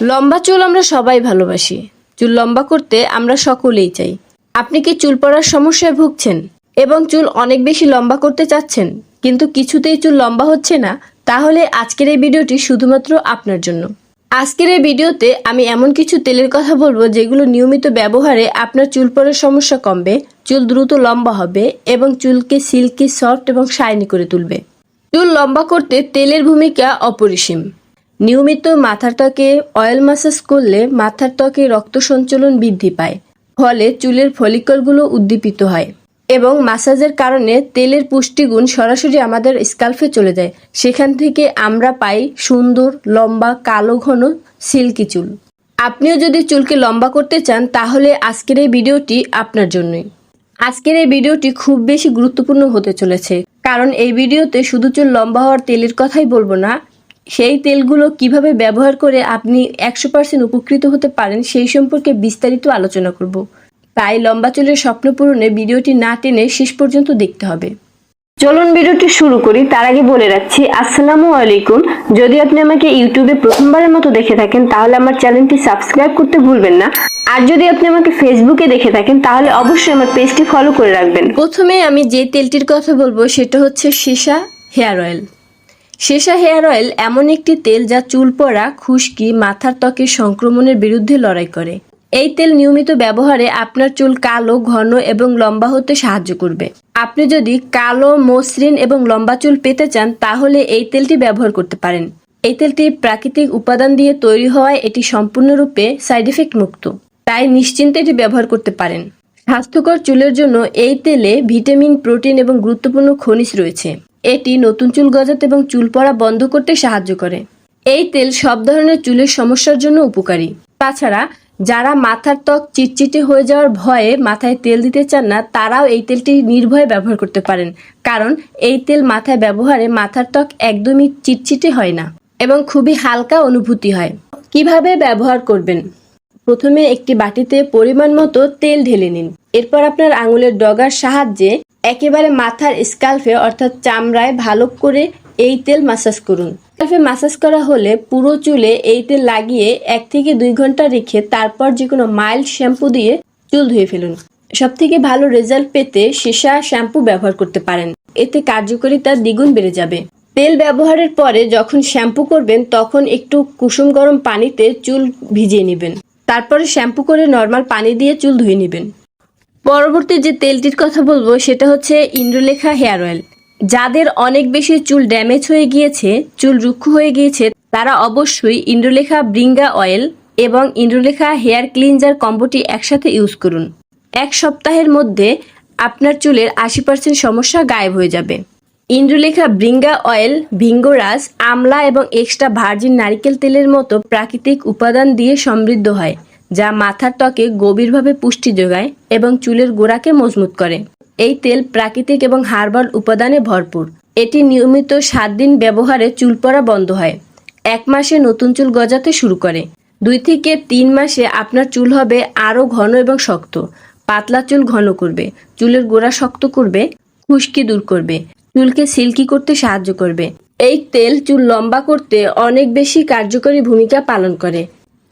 লম্বা চুল আমরা সবাই ভালোবাসি। চুল লম্বা করতে আমরা সকলেই চাই। আপনি কি চুল পড়ার সমস্যায় ভুগছেন? এবং চুল অনেক বেশি লম্বা করতে চাচ্ছেন, কিন্তু কিছুতেই চুল লম্বা হচ্ছে না? তাহলে আজকের এই ভিডিওটি শুধুমাত্র আপনার জন্য। আজকের এই ভিডিওতে আমি এমন কিছু তেলের কথা বলব যেগুলো নিয়মিত ব্যবহারে আপনার চুল পড়ার সমস্যা কমবে, চুল দ্রুত লম্বা হবে এবং চুলকে সিল্কি, সফট এবং শাইনি করে তুলবে। চুল লম্বা করতে তেলের ভূমিকা অপরিসীম। নিয়মিত মাথার ত্বকে অয়েল ম্যাসাজ করলে মাথার ত্বকে রক্ত সঞ্চালন বৃদ্ধি পায়, ফলে চুলের ফলিকলগুলো উদ্দীপিত হয় এবং মাসাজের কারণে তেলের পুষ্টিগুণ সরাসরি আমাদের স্কাল্পে চলে যায়। সেখান থেকে আমরা পাই সুন্দর, লম্বা, কালো, ঘন সিল্কি চুল। আপনিও যদি চুলকে লম্বা করতে চান, তাহলে আজকের এই ভিডিওটি আপনার জন্যই। আজকের এই ভিডিওটি খুব বেশি গুরুত্বপূর্ণ হতে চলেছে, কারণ এই ভিডিওতে শুধু চুল লম্বা হওয়ার তেলের কথাই বলব না সেই তেলগুলো কীভাবে ব্যবহার করে আপনি একশো পার্সেন্ট উপকৃত হতে পারেন সেই সম্পর্কে বিস্তারিত আলোচনা করব। তাই লম্বা চুলের স্বপ্ন পূরণে ভিডিওটি না টেনে শেষ পর্যন্ত দেখতে হবে। চলুন ভিডিওটি শুরু করি তার আগে বলে রাখছি আসসালামু আলাইকুম। যদি আপনি আমাকে ইউটিউবে প্রথমবারের মতো দেখে থাকেন তাহলে আমার চ্যানেলটি সাবস্ক্রাইব করতে ভুলবেন না। আর যদি আপনি আমাকে ফেসবুকে দেখে থাকেন তাহলে অবশ্যই আমার পেজটি ফলো করে রাখবেন। প্রথমে আমি যে তেলটির কথা বলব সেটা হচ্ছে সীসা হেয়ার অয়েল। সীসা হেয়ার অয়েল এমন একটি তেল যা চুল পড়া, খুশকি, মাথার ত্বকের সংক্রমণের বিরুদ্ধে লড়াই করে। এই তেল নিয়মিত ব্যবহারে আপনার চুল কালো, ঘন এবং লম্বা হতে সাহায্য করবে। আপনি যদি কালো, মসৃণ এবং লম্বা চুল পেতে চান, তাহলে এই তেলটি ব্যবহার করতে পারেন। এই তেলটি প্রাকৃতিক উপাদান দিয়ে তৈরি হওয়ায় এটি সম্পূর্ণরূপে সাইড এফেক্ট মুক্ত। তাই নিশ্চিন্তে এটি ব্যবহার করতে পারেন। স্বাস্থ্যকর চুলের জন্য এই তেলে ভিটামিন, প্রোটিন এবং গুরুত্বপূর্ণ খনিজ রয়েছে। এটি নতুন চুল গজাতে এবং চুল পড়া বন্ধ করতে সাহায্য করে। এই তেল সব ধরনের চুলের সমস্যার জন্য উপকারী। তাছাড়া, যারা মাথার ত্বক চিটচিটে হয়ে যাওয়ার ভয়ে মাথায় তেল দিতে চান না, তারাও এই তেলটি নির্ভয়ে ব্যবহার করতে পারেন। কারণ, এই তেল মাথায় ব্যবহারে মাথার ত্বক একদমই চিটচিটে হয় না এবং খুবই হালকা অনুভূতি হয়। কীভাবে ব্যবহার করবেন? প্রথমে একটি বাটিতে পরিমাণ মতো তেল ঢেলে নিন। এরপর আপনার আঙুলের ডগার সাহায্যে একেবারে মাথার স্কাল্পে, অর্থাৎ চামড়ায় ভালো করে এই তেল মাসাজ করুন। স্কাল্পে মাসাজ করা হলে পুরো চুলে এই তেল লাগিয়ে এক থেকে দুই ঘণ্টা রেখে তারপর যে কোনো মাইল্ড শ্যাম্পু দিয়ে চুল ধুয়ে ফেলুন। সব থেকে ভালো রেজাল্ট পেতে সীসা শ্যাম্পু ব্যবহার করতে পারেন। এতে কার্যকারিতা দ্বিগুণ বেড়ে যাবে। তেল ব্যবহারের পরে যখন শ্যাম্পু করবেন, তখন একটু কুসুম গরম পানিতে চুল ভিজিয়ে নেবেন। তারপরে শ্যাম্পু করে নর্মাল পানি দিয়ে চুল ধুয়ে নেবেন। পরবর্তী যে তেলটির কথা বলব, সেটা হচ্ছে ইন্দ্রলেখা হেয়ার অয়েল। যাদের অনেক বেশি চুল ড্যামেজ হয়ে গিয়েছে, চুল রুক্ষ হয়ে গিয়েছে, তারা অবশ্যই ইন্দ্রলেখা ব্রিঙ্গা অয়েল এবং ইন্দ্রলেখা হেয়ার ক্লিনজার কম্বোটি একসাথে ইউজ করুন। এক সপ্তাহের মধ্যে আপনার চুলের আশি পার্সেন্ট সমস্যা গায়েব হয়ে যাবে। ইন্দ্রলেখা ব্রিঙ্গা অয়েল, ভিঙ্গোরাস, আমলা এবং এক্সট্রা ভার্জিন নারকেল তেলের মতো প্রাকৃতিক উপাদান দিয়ে সমৃদ্ধ হয়। যা মাথার ত্বকে গভীরভাবে পুষ্টি যোগায় এবং চুলের গোড়াকে মজবুত করে। এই তেল প্রাকৃতিক এবং হার্বাল উপাদানে ভরপুর। এটি নিয়মিত সাত দিন ব্যবহারে চুল পড়া বন্ধ হয়। এক মাসে নতুন চুল গজাতে শুরু করে। দুই থেকে তিন মাসে আপনার চুল হবে আরও ঘন এবং শক্ত। পাতলা চুল ঘন করবে, চুলের গোড়া শক্ত করবে, খুশকি দূর করবে, চুলকে সিল্কি করতে সাহায্য করবে। এই তেল চুল লম্বা করতে অনেক বেশি কার্যকরী ভূমিকা পালন করে।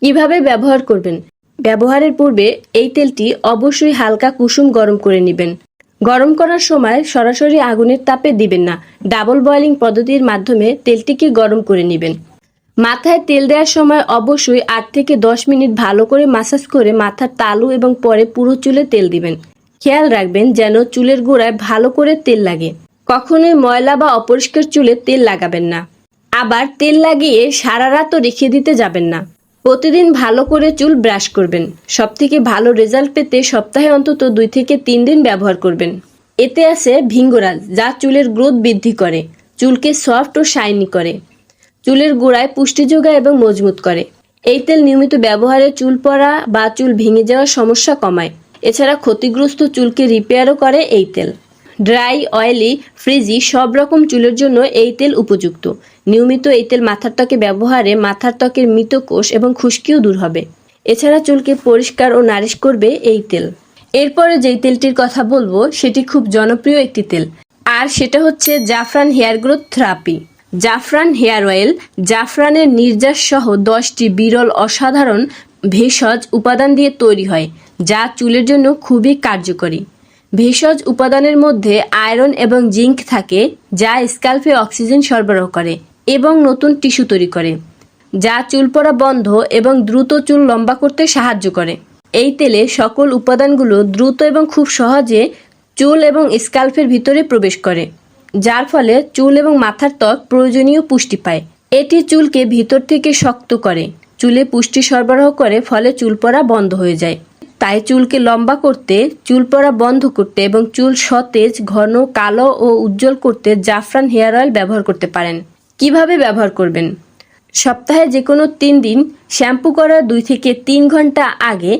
কীভাবে ব্যবহার করবেন। ব্যবহারের পূর্বে এই তেলটি অবশ্যই হালকা কুসুম গরম করে নেবেন। গরম করার সময় সরাসরি আগুনের তাপে দিবেন না। ডাবল বয়েলিং পদ্ধতির মাধ্যমে তেলটিকে গরম করে নেবেন। মাথায় তেল দেওয়ার সময় অবশ্যই আট থেকে দশ মিনিট ভালো করে মাসাজ করে মাথার তালু এবং পরে পুরো চুলে তেল দিবেন। খেয়াল রাখবেন যেন চুলের গোড়ায় ভালো করে তেল লাগে। কখনোই ময়লা বা অপরিষ্কার চুলে তেল লাগাবেন না। আবার তেল লাগিয়ে সারা রাতও রেখে দিতে যাবেন না। প্রতিদিন ভালো করে চুল ব্রাশ করবেন। সব থেকে ভালো রেজাল্ট পেতে সপ্তাহে অন্তত দুই থেকে তিন দিন ব্যবহার করবেন। এতে আছে ভিঙ্গরাজ, যা চুলের গ্রোথ বৃদ্ধি করে, চুলকে সফট ও শাইনি করে। চুলের গোড়ায় পুষ্টি যোগায় এবং মজবুত করে। এই তেল নিয়মিত ব্যবহারে চুল পড়া বা চুল ভেঙে যাওয়ার সমস্যা কমায়। এছাড়া ক্ষতিগ্রস্ত চুলকে রিপেয়ারও করে এই তেল। ড্রাই, অয়েলি, ফ্রিজি সব রকম চুলের জন্য এই তেল উপযুক্ত। নিয়মিত এই তেল মাথার ত্বকে ব্যবহারে মাথার ত্বকের মৃত কোষ এবং খুশকিও দূর হবে। এছাড়া চুলকে পরিষ্কার ও নারিশ করবে এই তেল। এরপরে যেই তেলটির কথা বলব, সেটি খুব জনপ্রিয় একটি তেল। আর সেটা হচ্ছে জাফরান হেয়ার গ্রোথ থেরাপি। জাফরান হেয়ার অয়েল, জাফরানের নির্যাস সহ দশটি বিরল অসাধারণ ভেষজ উপাদান দিয়ে তৈরি হয়, যা চুলের জন্য খুবই কার্যকরী। ভেষজ উপাদানের মধ্যে আয়রন এবং জিঙ্ক থাকে, যা স্ক্যাল্পে অক্সিজেন সরবরাহ করে এবং নতুন টিস্যু তৈরি করে, যা চুল পড়া বন্ধ এবং দ্রুত চুল লম্বা করতে সাহায্য করে। এই তেলে সকল উপাদানগুলো দ্রুত এবং খুব সহজে চুল এবং স্ক্যাল্পের ভিতরে প্রবেশ করে, যার ফলে চুল এবং মাথার ত্বক প্রয়োজনীয় পুষ্টি পায়। এটি চুলকে ভিতর থেকে শক্ত করে, চুলে পুষ্টি সরবরাহ করে, ফলে চুল পড়া বন্ধ হয়ে যায়। তাই চুলকে লম্বা করতে, চুল পড়া বন্ধ করতে এবং চুল সতেজ, ঘন, কালো ও উজ্জ্বল করতে জাফরান হেয়ার অয়েল ব্যবহার করতে পারেন। কীভাবে ব্যবহার করবেন? সপ্তাহে যে কোনো তিন দিন শ্যাম্পু করার দুই থেকে তিন ঘণ্টা আগে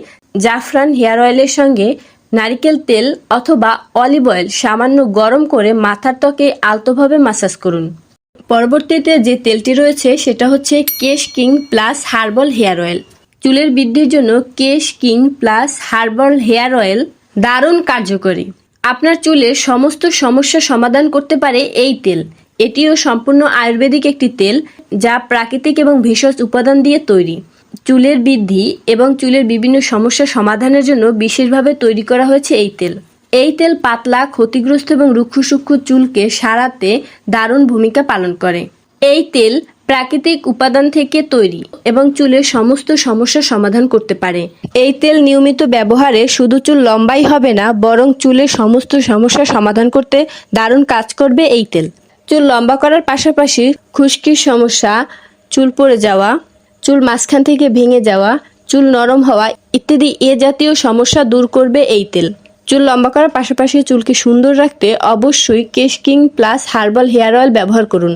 জাফরান হেয়ার অয়েলের সঙ্গে নারিকেল তেল অথবা অলিভ অয়েল সামান্য গরম করে মাথার ত্বকে আলতোভাবে মাসাজ করুন। পরবর্তীতে যে তেলটি রয়েছে সেটা হচ্ছে Kesh king plus herbal hair oil. চুলের বৃদ্ধির জন্য Kesh, king plus herbal hair oil দারুণ কার্যকরী। আপনার চুলের সমস্ত সমস্যা সমাধান করতে পারে এই তেল। এটিও সম্পূর্ণ আয়ুর্বেদিক একটি তেল যা প্রাকৃতিক এবং ভেষজ উপাদান দিয়ে তৈরি। চুলের বৃদ্ধি এবং চুলের বিভিন্ন সমস্যা সমাধানের জন্য বিশেষভাবে তৈরি করা হয়েছে এই তেল। এই তেল পাতলা, ক্ষতিগ্রস্ত এবং রুক্ষ সূক্ষ্ম চুলকে সারাতে দারুণ ভূমিকা পালন করে। এই তেল প্রাকৃতিক উপাদান থেকে তৈরি এবং চুলের সমস্ত সমস্যা সমাধান করতে পারে। এই তেল নিয়মিত ব্যবহারে শুধু চুল লম্বাই হবে না, বরং চুলের সমস্ত সমস্যা সমাধান করতে দারুণ কাজ করবে এই তেল। চুল লম্বা করার পাশাপাশি খুশকির সমস্যা, চুল পড়ে যাওয়া, চুল মাঝখান থেকে ভেঙে যাওয়া, চুল নরম হওয়া ইত্যাদি এ জাতীয় সমস্যা দূর করবে এই তেল। চুল লম্বা করার পাশাপাশি চুলকে সুন্দর রাখতে অবশ্যই Kesh king plus herbal hair oil ব্যবহার করুন।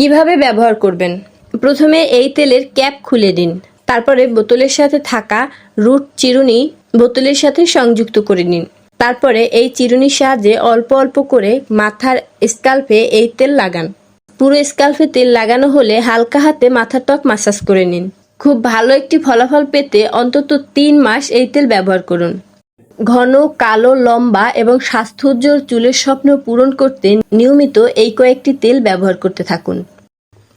কীভাবে ব্যবহার করবেন? প্রথমে এই তেলের ক্যাপ খুলে দিন তারপরে বোতলের সাথে থাকা রুট চিরুনি বোতলের সাথে সংযুক্ত করে নিন। তারপরে এই চিরুনির সাহায্যে অল্প অল্প করে মাথার স্কাল্পে এই তেল লাগান। পুরো স্কাল্পে তেল লাগানো হলে হালকা হাতে মাথার ত্বক মাসাজ করে নিন। খুব ভালো একটি ফলাফল পেতে অন্তত তিন মাস এই তেল ব্যবহার করুন। ঘন, কালো, লম্বা এবং স্বাস্থ্যোজ্জ্বল চুলের স্বপ্ন পূরণ করতে নিয়মিত এই কয়েকটি তেল ব্যবহার করতে থাকুন।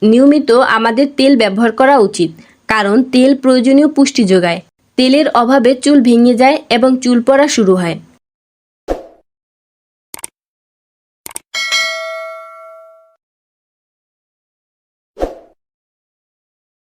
নিয়মিত আমাদের তেল ব্যবহার করা উচিত, কারণ তেল প্রয়োজনীয় পুষ্টি যোগায়। তেলের অভাবে চুল ভেঙে যায় এবং চুল পড়া শুরু হয়।